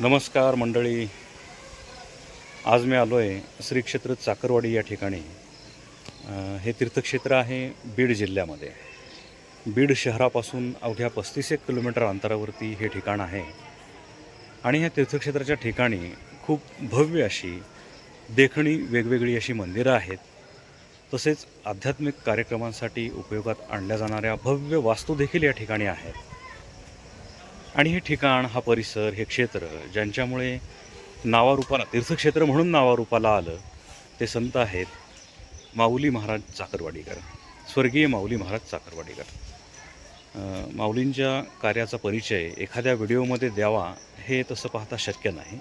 नमस्कार मंडळी. आज मी आलो आहे श्री क्षेत्र चाकरवाडी या ठिकाणी. हे तीर्थक्षेत्र आहे बीड जिल्ह्यामध्ये. बीड शहरापासून अवघ्या पस्तीस एक किलोमीटर अंतरावरती हे ठिकाण आहे. आणि ह्या तीर्थक्षेत्राच्या ठिकाणी खूप भव्य अशी देखणी वेगवेगळी अशी मंदिरं आहेत. तसेच आध्यात्मिक कार्यक्रमांसाठी उपयोगात आणल्या जाणाऱ्या भव्य वास्तू देखील या ठिकाणी आहेत. आणि हे ठिकाण हा परिसर हे क्षेत्र ज्यांच्यामुळे नावारूपाला तीर्थक्षेत्र म्हणून नावारूपाला आलं ते संत आहेत माऊली महाराज चाकरवाडीकर स्वर्गीय माऊली महाराज चाकरवाडीकर. माऊलींच्या कार्याचा परिचय एखाद्या व्हिडिओमध्ये द्यावा हे तसं पाहता शक्य नाही.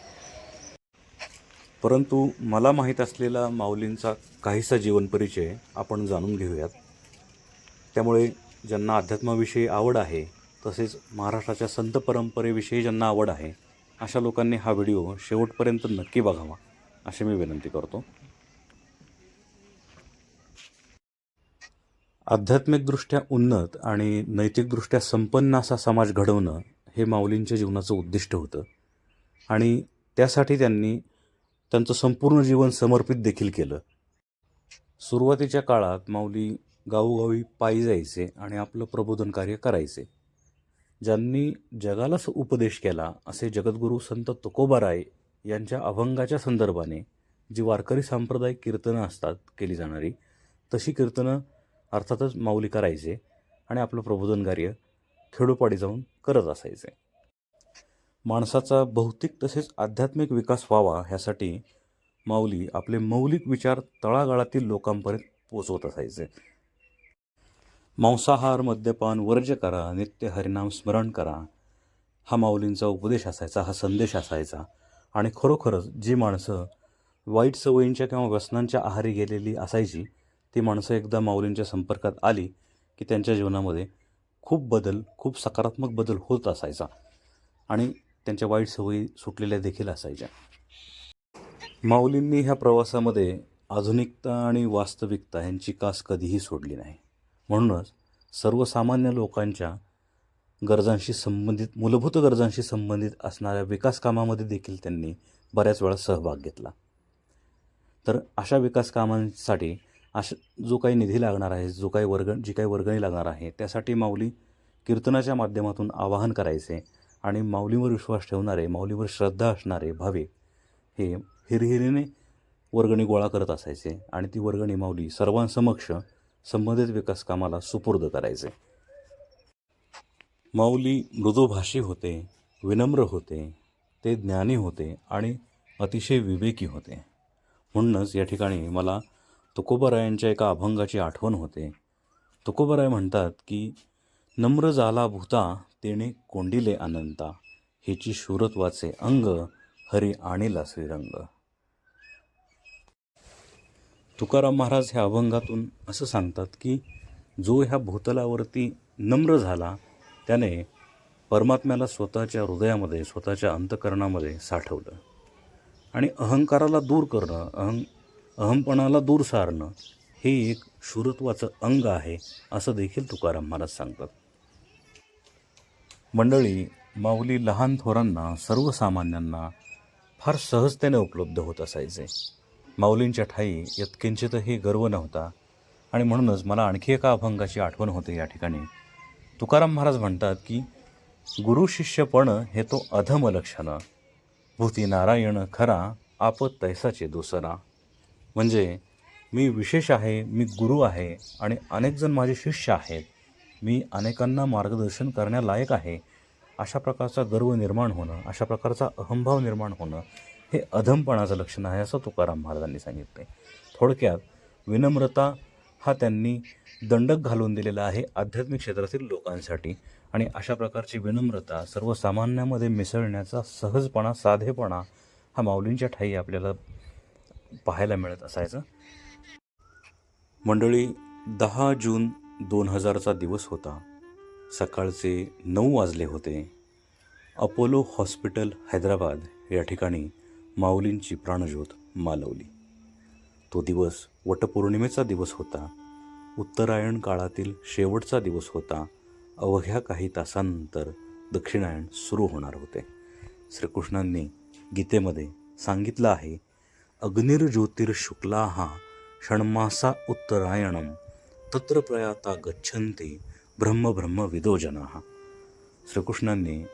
परंतु मला माहीत असलेला माऊलींचा काहीसा जीवन परिचय आपण जाणून घेऊयात. त्यामुळे ज्यांना अध्यात्माविषयी आवड आहे तसेच महाराष्ट्राच्या संत परंपरेविषयी ज्यांना आवड आहे अशा लोकांनी हा व्हिडिओ शेवटपर्यंत नक्की बघावा अशी मी विनंती करतो. आध्यात्मिकदृष्ट्या उन्नत आणि नैतिकदृष्ट्या संपन्न असा समाज घडवणं हे माऊलींच्या जीवनाचं उद्दिष्ट होतं आणि त्यासाठी त्यांनी त्यांचं संपूर्ण जीवन समर्पित देखील केलं. सुरुवातीच्या काळात माऊली गावोगावी पायी जायचे आणि आपलं प्रबोधन कार्य करायचे. ज्यांनी जगालाच उपदेश केला असे जगद्गुरू संत तुकोबाराय यांच्या अभंगाच्या संदर्भाने जी वारकरी सांप्रदायिक कीर्तनं असतात केली जाणारी तशी कीर्तनं अर्थातच माऊली करायचे आणि आपलं प्रबोधन कार्य खेडोपाडी जाऊन करत असायचे. माणसाचा भौतिक तसेच आध्यात्मिक विकास व्हावा ह्यासाठी माऊली आपले मौलिक विचार तळागाळातील लोकांपर्यंत पोचवत असायचे. मांसाहार मद्यपान वर्ज्य करा नित्य हरिनाम स्मरण करा. हा माऊलींचा उपदेश असायचा हा संदेश असायचा. आणि खरोखरच जी माणसं वाईट सवयींच्या किंवा व्यसनांच्या आहारी गेलेली असायची ती माणसं एकदा माऊलींच्या संपर्कात आली की त्यांच्या जीवनामध्ये खूप बदल खूप सकारात्मक बदल होत असायचा. आणि त्यांच्या वाईट सवयी सुटलेल्या देखील असायच्या. माऊलींनी ह्या प्रवासामध्ये आधुनिकता आणि वास्तविकता यांची कास कधीही सोडली नाही. म्हणूनच सर्वसामान्य लोकांच्या गरजांशी संबंधित मूलभूत गरजांशी संबंधित असणाऱ्या विकास कामामध्ये देखील त्यांनी बऱ्याच वेळा सहभाग घेतला. तर अशा विकास कामांसाठी अशा जो काही निधी लागणार आहे जो काही वर्ग जी काही वर्गणी लागणार आहे त्यासाठी माऊली कीर्तनाच्या माध्यमातून आवाहन करायचे आणि माऊलीवर विश्वास ठेवणारे माऊलीवर श्रद्धा असणारे भाविक हे हिरहिरीने वर्गणी गोळा करत असायचे आणि ती वर्गणी माऊली सर्वांसमक्ष संबंधित विकास कामाला सुपूर्द करायचे. माऊली मृदुभाषी होते विनम्र होते ते ज्ञानी होते आणि अतिशय विवेकी होते. म्हणूनच या ठिकाणी मला तुकोबारायांच्या एका अभंगाची आठवण होते. तुकोबाराय म्हणतात की नम्र झाला भूता तेने कोंडिले अनंता हिची शूरत्वाचे अंग हरी आणीला श्रीरंग. तुकाराम महाराज ह्या अभंगातून असं सांगतात की जो ह्या भूतलावरती नम्र झाला त्याने परमात्म्याला स्वतःच्या हृदयामध्ये स्वतःच्या अंतकरणामध्ये साठवलं. आणि अहंकाराला दूर करणं अहं अहमपणाला दूर सारणं हे एक शूरत्वाचं अंग आहे असं देखील तुकाराम महाराज सांगतात. मंडळी माऊली लहान थोरांना सर्वसामान्यांना फार सहजतेने उपलब्ध होत असायचे. माऊलींच्या ठाई यत्किंचितही गर्व नव्हता. आणि म्हणूनच मला आणखी एका अभंगाची आठवण होते या ठिकाणी. तुकाराम महाराज म्हणतात की गुरु शिष्यपण हे तो अधम लक्षण. भूती नारायण खरा आप तैसाचे दुसरा. म्हणजे मी विशेष आहे मी गुरु आहे आणि अनेक जण माझे शिष्य आहेत. मी अनेकांना मार्गदर्शन करण्यालायक आहे. अशा प्रकारचा गर्व निर्माण होणं अशा प्रकारचा अहंभाव निर्माण होणं हे अधमपणाचं लक्षण आहे असं तुकाराम महाराजांनी सांगितलं थोडक्यात विनम्रता हा त्यांनी दंडक घालून दिलेला आहे आध्यात्मिक क्षेत्रातील लोकांसाठी आणि अशा प्रकारची विनम्रता सर्वसामान्यामध्ये मिसळण्याचा सहजपणा साधेपणा हा माऊलींच्या ठाई आपल्याला पाहायला मिळत असायचं. मंडळी दहा जून दोन हजारचा दिवस होता. सकाळचे नऊ वाजले होते. अपोलो हॉस्पिटल हैदराबाद या ठिकाणी माऊलींची प्राणज्योत मालवली. तो दिवस वटपौर्णिमेचा दिवस होता. उत्तरायण काळातील शेवटचा दिवस होता. अवघ्या काही तासांनंतर दक्षिणायण सुरू होणार होते. श्रीकृष्णांनी गीतेमध्ये सांगितलं आहे अग्निर्ज्योतिर्शुक्ला हा षण्मासा उत्तरायणम तत्र प्रयाता गच्छन्ति ब्रह्म जनाः. श्रीकृष्णांनी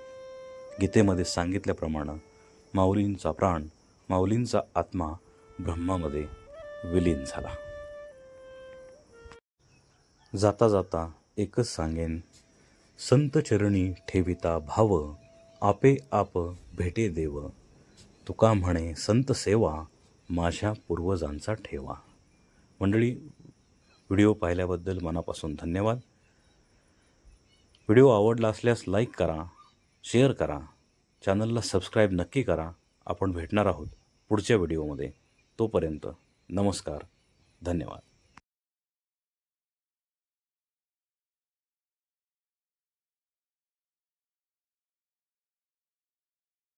गीतेमध्ये सांगितल्याप्रमाणे माऊलींचा प्राण माऊलींचा आत्मा ब्रह्मामध्ये विलीन झाला. जाता जाता एकच सांगेन संत चरणी ठेविता भाव आपे आप भेटे देव. तुका म्हणे संत सेवा माझ्या पूर्वजांचा ठेवा. मंडळी व्हिडिओ पाहिल्याबद्दल मनापासून धन्यवाद. व्हिडिओ आवडला असल्यास लाईक करा शेअर करा. चॅनलला सबस्क्राईब नक्की करा. आपण भेटणार आहोत पुढच्या व्हिडिओमध्ये. तोपर्यंत नमस्कार. धन्यवाद.